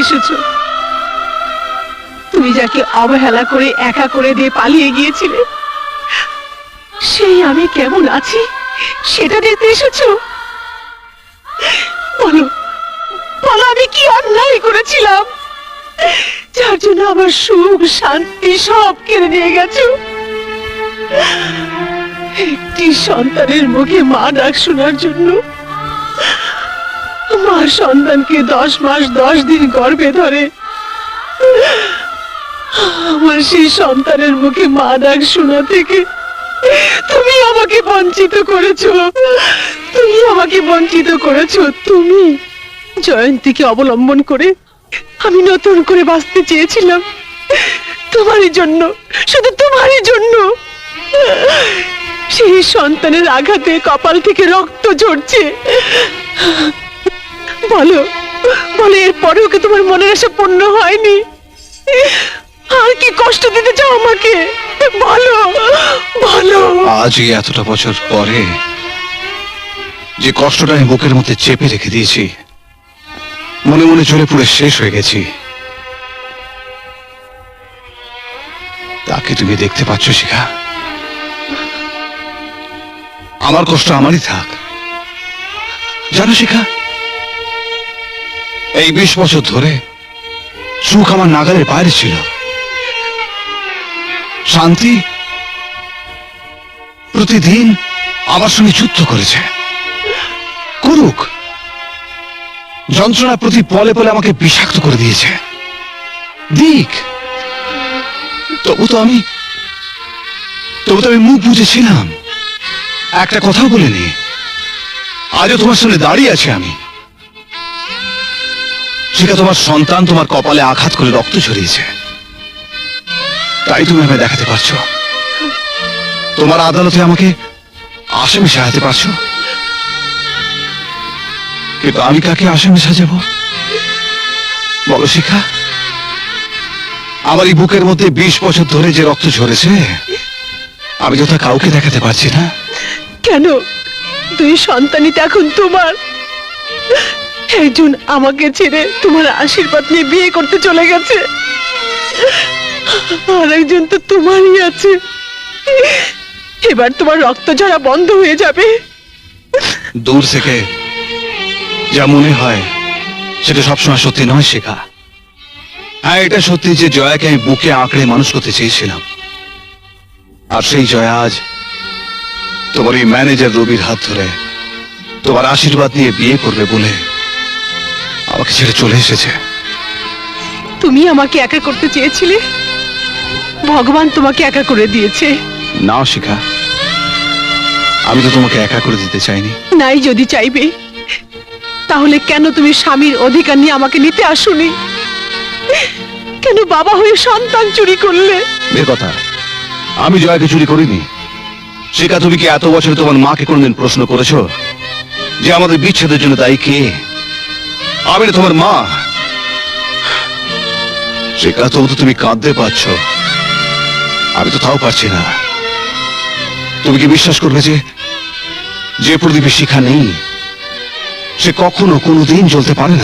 এসেছ। তুমি যাকে অবহেলা করে একা করে দিয়ে পালিয়ে গিয়েছিলে, সেই আমি কেমন আছি সেটা দেখতে এসেছ? বলো বলো, আমি কি অন্যায় করেছিলাম? যার জন্য আমার সুখ, শান্তি সব কেড়ে নিয়ে গেছো। একটি সন্তানের মুখে মা ডাক শোনার জন্য মা সন্তানকে দশ মাস, দশ দিন গর্ভে ধরে আমার সেই সন্তানের মুখে মা ডাক শোনা থেকে তুমি আমাকে বঞ্চিত করেছ। তুমি আমাকে বঞ্চিত করেছ। তুমি জয়ন্তীকে অবলম্বন করে আমি নতুন করে বাঁচতে চেয়েছিলাম। তোমারই জন্য, শুধু তোমারই জন্য। সেই সন্তানের আঘাতে কপাল থেকে রক্ত ঝরছে। বলো বলো এর পরেও কি তোমার মনের আশা পূর্ণ হয়নি? আর কি কষ্ট দিতে চাও আমাকে? বলো বলো। আজই এতটা বছর পরে যে কষ্টটা আমি বুকের মধ্যে চেপে রেখে দিয়েছি, মনে মনে চলে পুরো শেষ হয়ে গেছি। তাকে তুমি দেখতে পাচ্ছ, শিখা। আমার কষ্ট আমারই থাক। জানো, শিখা এই বিশ বছর ধরে সুখ আমার নাগালের বাইরে ছিল। শান্তি প্রতিদিন আমার সঙ্গে যুদ্ধ করেছে। করুক যন্ত্রণা প্রতি পলে পলে আমাকে বিষাক্ত করে দিয়েছে। দিক, তবু তো আমি, তবু তো আমি মুখ বুঝেছিলাম একটা কথাও বলিনি। আজও তোমার সামনে দাঁড়িয়ে আছি আমি। সেটা তোমার সন্তান তোমার কপালে আঘাত করে রক্ত ঝরিয়েছে। তাই তুমি আমায় দেখাতে পারছ। তোমার আদালতে আমাকে আসামি সাজাতে পারছ। কিন্তু আমি কাকে আসামি সাজাবো? বলো শিখা। আমার এই বুকের মধ্যে বিশ বছর ধরে যে রক্ত ঝরেছে, আমি তা কাউকে দেখাতে পারছি না। কেন? দুই সন্তানই তো এখন তোমার। একজন আমাকে ছেড়ে তোমার আশীর্বাদ নিয়ে বিয়ে করতে চলে গেছে। আর একজন তো তোমারই আছে। এবার তোমার রক্ত ঝরা বন্ধ হয়ে যাবে। দূর থেকে যা মনে হয়, সেটা সবসময় সত্যি নয়, শেখা। হ্যাঁ এটা সত্যি যে জয়াকে আমি বুকে আঁকড়ে মানুষ করতে চেয়েছিলাম। আর সেই জয়া আজ তোমার এই ম্যানেজার রবির হাত ধরে তোমার আশীর্বাদ নিয়ে বিয়ে করবে বলে আমাকে ছেড়ে চলে এসেছে। তুমি আমাকে একা করতে চেয়েছিলে? ভগবান তোমাকে একা করে দিয়েছে। নাও শিখা। আমি তো তোমাকে একা করে দিতে চাইনি। নাই যদি চাইবে তাহলে কেন তুমি স্বামীর অধিকার নিয়ে আমাকে নিতে আসোনি? কেন বাবা হয়ে সন্তান চুরি করলে? বের কথা আমি জয়াকে চুরি করিনি। শিখা তুমি কি এত বছর তোমার মাকে কোনদিন প্রশ্ন করেছ যে আমাদের বিচ্ছেদের জন্য দায়ী কে? আমি না তোমার মা। রেখা তো তুমি কাঁদতে পারছ, আমি তো তাও পারছি না। তুমি কি বিশ্বাস করবে যে যে প্রদীপে শিখা নেই, সে কখনো কোনোদিন জ্বলতে পারে না?